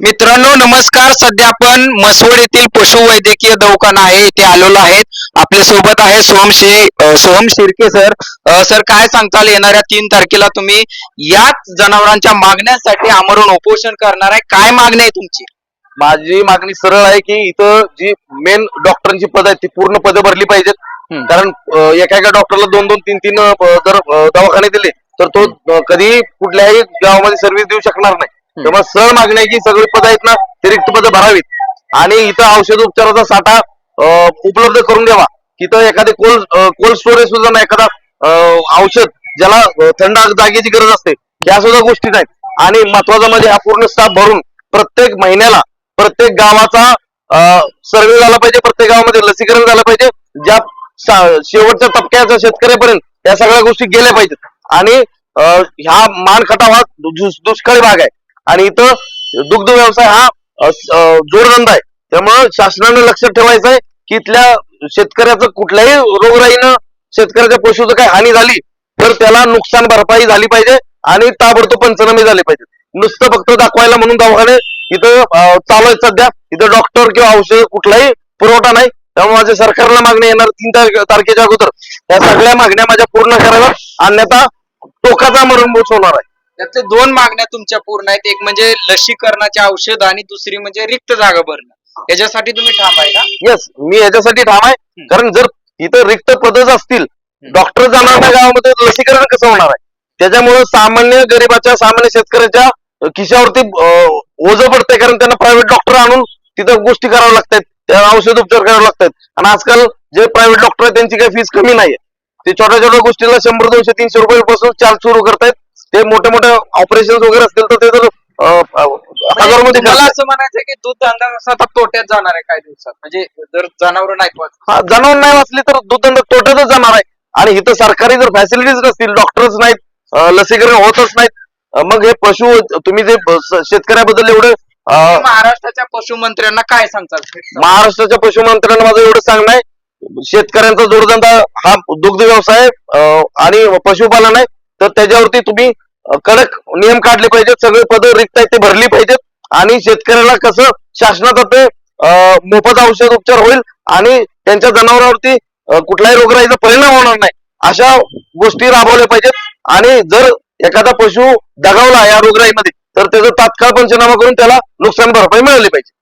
मित्रांनो नमस्कार. सध्या आपण मसवड येथील पशुवैद्यकीय दवाखाना आहे. इथे आलेलो आहेत. आपल्यासोबत आहे सोहम शे अ, सोहम शिर्के सर. अ, सर काय सांगताल? येणाऱ्या तीन तारखेला तुम्ही याच जनावरांच्या मागण्यांसाठी आमरण उपोषण करणार आहे. काय मागणी आहे तुमची? माझी मागणी सरळ आहे की इथं जी मेन डॉक्टरांची पद आहेत ती पूर्ण पदं भरली पाहिजेत. हम्म. कारण अं, एका एका डॉक्टरला दोन दोन तीन तीन अं, जर अं, दवाखाने दिले तर तो अं, कधी कुठल्याही गावामध्ये सर्व्हिस देऊ शकणार नाही. तेव्हा सर मागणी आहे की सगळी पदं आहेत ना ती रिक्त पदं भरावीत. आणि इथं औषध उपचाराचा साठा उपलब्ध करून द्यावा. तिथं एखादे कोल्ड कोल्ड स्टोरेज सुद्धा नाही एखादा औषध ज्याला थंड जागेची गरज असते या सुद्धा गोष्टी नाहीत. आणि महत्वाचं म्हणजे हा पूर्ण स्टाफ भरून प्रत्येक महिन्याला प्रत्येक गावाचा सर्वे झाला पाहिजे प्रत्येक गावामध्ये लसीकरण झालं पाहिजे ज्या शेवटच्या टप्प्याच्या शेतकऱ्यापर्यंत या सगळ्या गोष्टी गेल्या पाहिजेत. आणि ह्या मान खटाव हा दुष्काळी भाग आहे. आणि इथं दुग्ध व्यवसाय हा जोरधंदा जोडधंदा आहे. त्यामुळं शासनानं लक्षात ठेवायचं आहे की इथल्या शेतकऱ्याचं कुठल्याही रोगराईनं शेतकऱ्याच्या पशुचं काही हानी झाली तर त्याला नुकसान भरपाई झाली पाहिजे आणि ताबडतोब पंचनामे झाले पाहिजे नुसतं फक्त दाखवायला म्हणून दवाखाने इथं चालू आहेत सध्या. इथं डॉक्टर किंवा औषध कुठलाही पुरवठा नाही. त्यामुळे माझ्या सरकारला मागणी येणार तीन तारखेच्या अगोदर. या सगळ्या मागण्या माझ्या पूर्ण कराव्या अन्यथा टोकाचा मरणभूत होणार आहे. त्याचे दोन मागण्या तुमच्या पूर्ण आहेत. एक म्हणजे लसीकरणाचे औषध आणि दुसरी म्हणजे रिक्त जागा भरणं. याच्यासाठी तुम्ही ठाम आहे का? येस मी याच्यासाठी ठाम आहे. कारण जर इथं रिक्त पदच असतील डॉक्टर जाणार नाही गावामध्ये लसीकरण कसं होणार आहे? त्याच्यामुळे सामान्य गरीबाच्या सामान्य शेतकऱ्याच्या खिशावरती ओझं पडतंय. कारण त्यांना प्रायव्हेट डॉक्टर आणून तिथं गोष्टी कराव्या लागतात. त्या औषध उपचार करावे लागतात. आणि आजकाल जे प्रायव्हेट डॉक्टर आहेत त्यांची काही फीस कमी नाहीये. ते छोट्या छोट्या गोष्टीला शंभर दोनशे तीनशे रुपयापासून चार्ज सुरू करतायत. ते मोठे मोठे ऑपरेशन वगैरे असतील तर ते जर हजारमध्ये मला असं म्हणायचं की दूध धंदा कसा आता तोट्यात जाणार आहे काही दिवसात. म्हणजे जर जनावर नाहीत वाचत. हा जनावर नाही वाचली तर दूध तोट्यातच जाणार आहे. आणि इथं सरकारी जर फॅसिलिटीज नसतील डॉक्टर्स नाहीत अं, लसीकरण होतच नाहीत अं, मग हे पशु तुम्ही जे ब- स- शेतकऱ्याबद्दल एवढं अं, महाराष्ट्राच्या पशुमंत्र्यांना काय सांगतात महाराष्ट्राच्या पशुमंत्र्यांना माझं एवढं सांगणं आहे. शेतकऱ्यांचा जोडधंदा हा दुग्ध व्यवसाय अं, आणि पशुपालन आहे. तर त्याच्यावरती तुम्ही कडक नियम काढले पाहिजेत. सगळे पद रिक्त आहेत ते भरली पाहिजेत. आणि शेतकऱ्याला कसं शासनातर्फे मोफत औषध उपचार होईल आणि त्यांच्या जनावरांवरती कुठलाही कुठल्याही रोगराईचा परिणाम होणार नाही अशा गोष्टी राबवल्या पाहिजेत. आणि जर एखादा पशु दगावला या रोगराईमध्ये तर त्याचा तात्काळ पंचनामा करून त्याला नुकसान भरपाई मिळाली पाहिजे.